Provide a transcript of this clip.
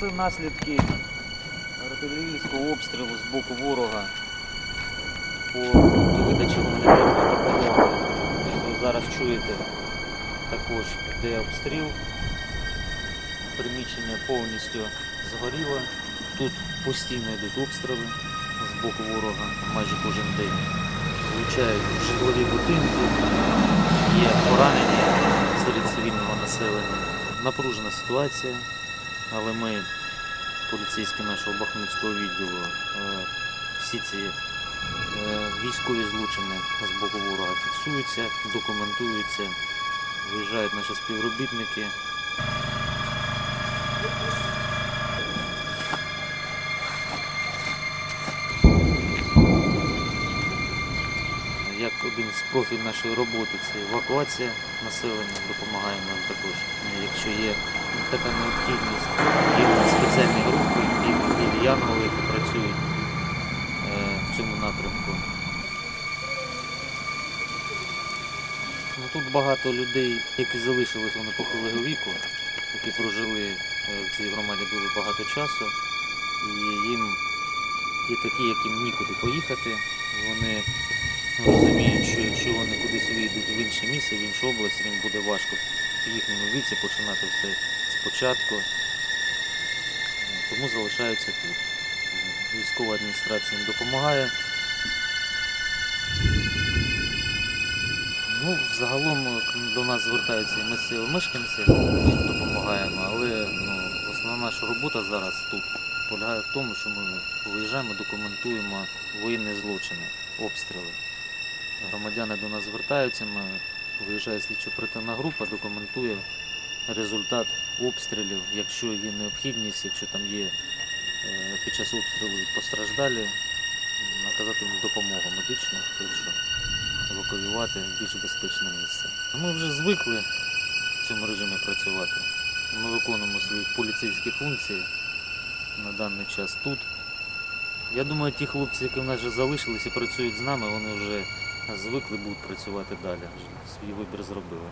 Це наслідки артилерійського обстрілу з боку ворога по пункту видачі гуманітарної допомоги. Ви зараз чуєте також де обстріл. Приміщення повністю згоріло. Тут постійно йдуть обстріли з боку ворога майже кожен день. Влучають житлові будинки, є поранені серед цивільного населення. Напружена ситуація, але ми, поліцейські нашого Бахмутського відділу, е, всі ці е, військові злочини з боку ворога фіксуються, документуються, виїжджають наші співробітники. Як один з профіль нашої роботи це евакуація населення, допомагаємо їм також. Якщо є така необхідність, є спеціальні групи, білі янголи, які працюють е, в цьому напрямку. Ну, тут багато людей, які залишились, вони похилого віку, які прожили е, в цій громаді дуже багато часу. І їм є такі, яким нікуди поїхати. Вони розуміють, що якщо вони кудись вийдуть в інше місце, в іншу область, їм буде важко в їхньому віці починати все спочатку. Тому залишаються тут. Військова адміністрація їм допомагає. Ну, загалом е, до нас звертаються і місцеві мешканці, ми допомагаємо, але ну, основна наша робота зараз тут полягає в тому, що ми виїжджаємо, документуємо воєнні злочини, обстріли. Громадяни до нас звертаються, ми виїжджає слідчо-оперативна група, документує результат обстрілів, якщо є необхідність, якщо там є е, під час обстрілу постраждалі, наказати їм допомогу медичну, якщо евакуювати в більш безпечне місце. Ми вже звикли в цьому режимі працювати. Ми виконуємо свої поліцейські функції на даний час тут. Я думаю, ті хлопці, які в нас вже залишились і працюють з нами, вони вже звикли будуть працювати далі. Свій вибір зробили.